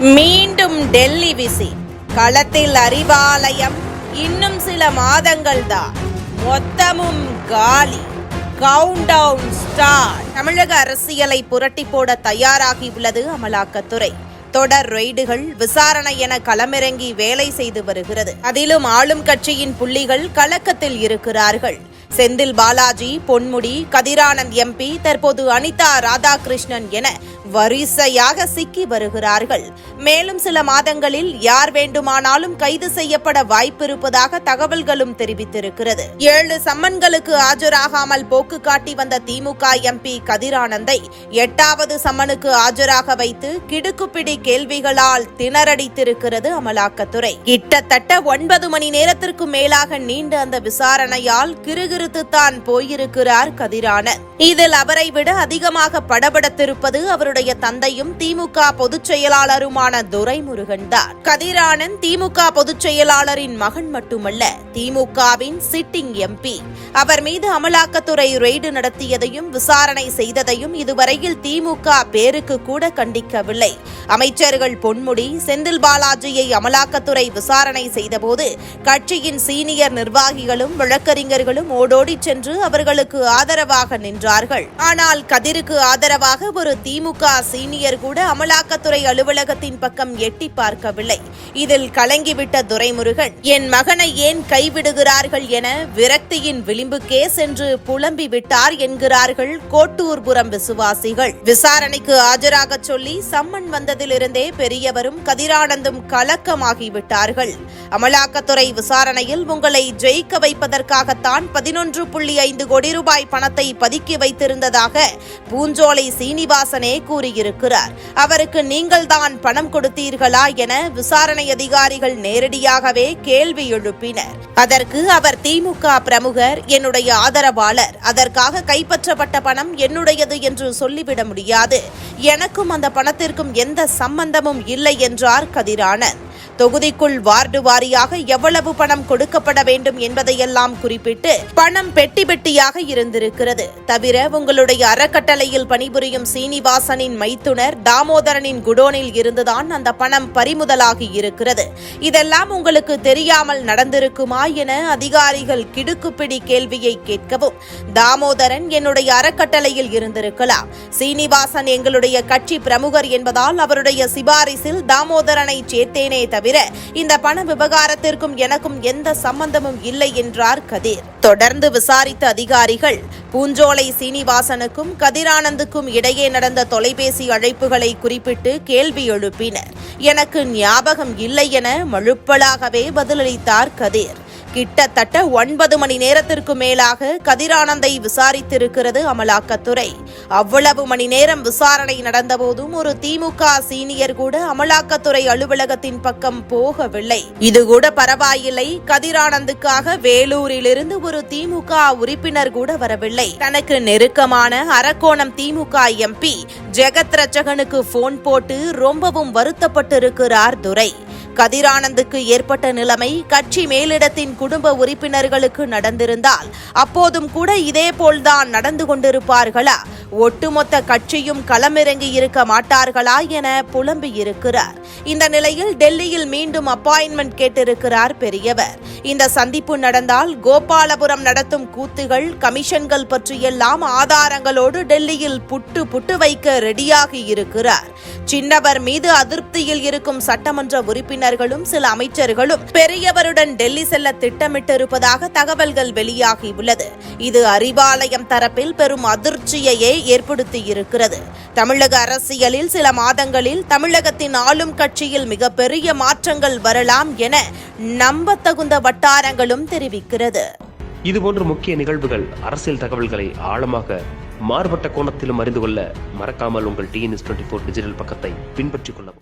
மீண்டும் டெல்லி விசி. களத்தில் அறிவாலயம் இன்னும் சில மாதங்கள் தான் மொத்தமும் காலி. கவுண்டவுன் ஸ்டார் தமிழக அரசியலை புரட்டி போட தயாராகியுள்ளது அமலாக்கத்துறை. தொடர் ரெய்டுகள் விசாரணை என களமிறங்கி வேலை செய்து வருகிறது. அதிலும் ஆளும் கட்சியின் புள்ளிகள் கலக்கத்தில் இருக்கிறார்கள். செந்தில் பாலாஜி பொன்முடி கதிரானந்த் எம்பி தற்போது அனிதா ராதாகிருஷ்ணன் என வரிசையாக சிக்கி வருகிறார்கள். மேலும் சில மாதங்களில் யார் வேண்டுமானாலும் கைது செய்யப்பட வாய்ப்பிருப்பதாக தகவல்களும் தெரிவித்திருக்கிறது. ஏழு சம்மன்களுக்கு ஆஜராகாமல் போக்கு காட்டி வந்த திமுக எம்பி கதிரானந்தை எட்டாவது சம்மனுக்கு ஆஜராக வைத்து கிடுக்குப்பிடி கேள்விகளால் திணறடித்திருக்கிறது அமலாக்கத்துறை. கிட்டத்தட்ட ஒன்பது மணி நேரத்திற்கு மேலாக நீண்ட அந்த விசாரணையால் கிறுகிறுத்துத்தான் போயிருக்கிறார் கதிரானந்த். இதில் அவரை விட அதிகமாக படபடத்திருப்பது அவருடைய தந்தையும் திமுக பொதுச் செயலாளருமான துரைமுருகன் தான். கதிரானந்த் திமுக பொதுச் செயலாளரின் மகன் மட்டுமல்ல திமுகவின் சிட்டிங் எம்பி. அவர் மீது அமலாக்கத்துறை ரெய்டு நடத்தியதையும் விசாரணை செய்ததையும் இதுவரையில் திமுக பேருக்கு கூட கண்டிக்கவில்லை. அமைச்சர்கள் பொன்முடி செந்தில் பாலாஜியை அமலாக்கத்துறை விசாரணை செய்தபோது கட்சியின் சீனியர் நிர்வாகிகளும் வழக்கறிஞர்களும் ஓடோடி சென்று அவர்களுக்கு ஆதரவாக நின்றார்கள். ஆனால் கதிருக்கு ஆதரவாக ஒரு திமுக சீனியர் கூட அமலாக்கத்துறை அலுவலகத்தின் பக்கம் எட்டி பார்க்கவில்லை. இதில் கலங்கிவிட்ட துரைமுருகன் என் மகனை ஏன் கைவிடுகிறார்கள் என விரக்தியின் விளிம்புக்கே சென்று புலம்பி விட்டார் என்கிறார்கள் கோட்டூர்புரம் விசுவாசிகள். விசாரணைக்கு ஆஜராக சொல்லி சம்மன் வந்ததிலிருந்தே பெரியவரும் கதிரானந்தும் கலக்கமாகிவிட்டார்கள் அமலாக்கத்துறை விசாரணையில் உங்களை ஜெயிக்க வைப்பதற்காகத்தான் பதினொன்று புள்ளி ஐந்து கோடி ரூபாய் பணத்தை பதுக்கி வைத்திருந்ததாக பூஞ்சோலை சீனிவாசனே கூறியிருக்கிறார். அவருக்கு நீங்கள்தான் பணம் கொடுத்தீர்களா என விசாரணை அதிகாரிகள் நேரடியாகவே கேள்வி எழுப்பினர். அதற்கு அவர் திமுக பிரமுகர் என்னுடைய ஆதரவாளர் அதற்காக கைப்பற்றப்பட்ட பணம் என்னுடையது என்று சொல்லிவிட முடியாது. எனக்கும் அந்த பணத்திற்கும் எந்த சம்பந்தமும் இல்லை என்றார் கதிரானந்த். தொகுதிக்குள் வார்டு வாரியாக எவ்வளவு பணம் கொடுக்கப்பட வேண்டும் என்பதையெல்லாம் குறிப்பிட்டு பணம் பெட்டி பெட்டியாக இருந்திருக்கிறது. தவிர உங்களுடைய அறக்கட்டளையில் பணிபுரியும் சீனிவாசனின் மைத்துனர் தாமோதரனின் குடோனில் இருந்துதான் அந்த பணம் பறிமுதலாகி இருக்கிறது. இதெல்லாம் உங்களுக்கு தெரியாமல் நடந்திருக்குமா என அதிகாரிகள் கிடுக்குப்பிடி கேள்வியை கேட்கவும் தாமோதரன் என்னுடைய அறக்கட்டளையில் இருந்திருக்கலாம். சீனிவாசன் எங்களுடைய கட்சி பிரமுகர் என்பதால் அவருடைய சிபாரிசில் தாமோதரனை சேர்த்தேனே தவிர இந்த பண விவகாரத்திற்கும் எனக்கும் எந்த சம்பந்தமும் இல்லை என்றார் கதிர். தொடர்ந்து விசாரித்த அதிகாரிகள் பூஞ்சோலை சீனிவாசனுக்கும் கதிரானந்துக்கும் இடையே நடந்த தொலைபேசி அழைப்புகளை குறிப்பிட்டு கேள்வி எழுப்பினர். எனக்கு ஞாபகம் இல்லை என மழுப்பலாகவே பதிலளித்தார் கதிர். கிட்டத்தட்ட ஒன்பது மணி நேரத்திற்கு மேலாக கதிரானந்தை விசாரித்திருக்கிறது அமலாக்கத்துறை. அவ்வளவு மணி நேரம் விசாரணை நடந்தபோதும் ஒரு திமுக சீனியர் கூட அமலாக்கத்துறை அலுவலகத்தின் பக்கம் போகவில்லை. இது கூட பரவாயில்லை. கதிரானந்துக்காக வேலூரிலிருந்து ஒரு திமுக உறுப்பினர் கூட வரவில்லை. தனக்கு நெருக்கமான அரக்கோணம் திமுக எம்பி ஜெகத் ரச்சகனுக்கு போன் போட்டு ரொம்பவும் வருத்தப்பட்டிருக்கிறார் துரை. கதிரானந்துக்கு ஏற்பட்ட நிலைமை கட்சி மேலிடத்தின் குடும்ப உறுப்பினர்களுக்கு நடந்திருந்தால் அப்போதும் கூட இதேபோல்தான் நடந்து கொண்டிருப்பார்களா? ஒட்டுமொத்த கட்சியும் களமிறங்கி இருக்க மாட்டார்களா என புலம்பி இருக்கிறார் இந்த நிலையில் டெல்லியில் மீண்டும் அப்பாயின்மெண்ட் கேட்டிருக்கிறார் பெரியவர். இந்த சந்திப்பு நடந்தால் கோபாலபுரம் நடத்தும் கூத்துகள் கமிஷன்கள் பற்றியெல்லாம் ஆதாரங்களோடு டெல்லியில் புட்டு புட்டு வைக்க ரெடியாகி இருக்கிறார். சின்னவர் மீது அதிருப்தியில் இருக்கும் சட்டமன்ற உறுப்பினர்களும் சில அமைச்சர்களும் பெரியவருடன் டெல்லி செல்ல திட்டமிட்டிருப்பதாக தகவல்கள் வெளியாகியுள்ளது. இது அறிவாலயம் தரப்பில் பெரும் அதிர்ச்சியையே ஏற்படுத்தியிருக்கிறது. தமிழக அரசியலில் சில மாதங்களில் தமிழகத்தின் ஆளும் கட்சியில் மிகப்பெரிய மாற்றங்கள் வரலாம் என நம்பத்தகுந்த வட்டாரங்களும் தெரிவிக்கிறது. இதுபோன்ற முக்கிய நிகழ்வுகள் அரசியல் தகவல்களை ஆழமாக மாறுபட்ட கோணத்திலும் அறிந்து கொள்ள மறக்காமல் உங்கள் டிஎன்எஸ் டுவெண்ட்டி ஃபோர் டிஜிட்டல் பக்கத்தை பின்பற்றிக் கொள்ளவும்.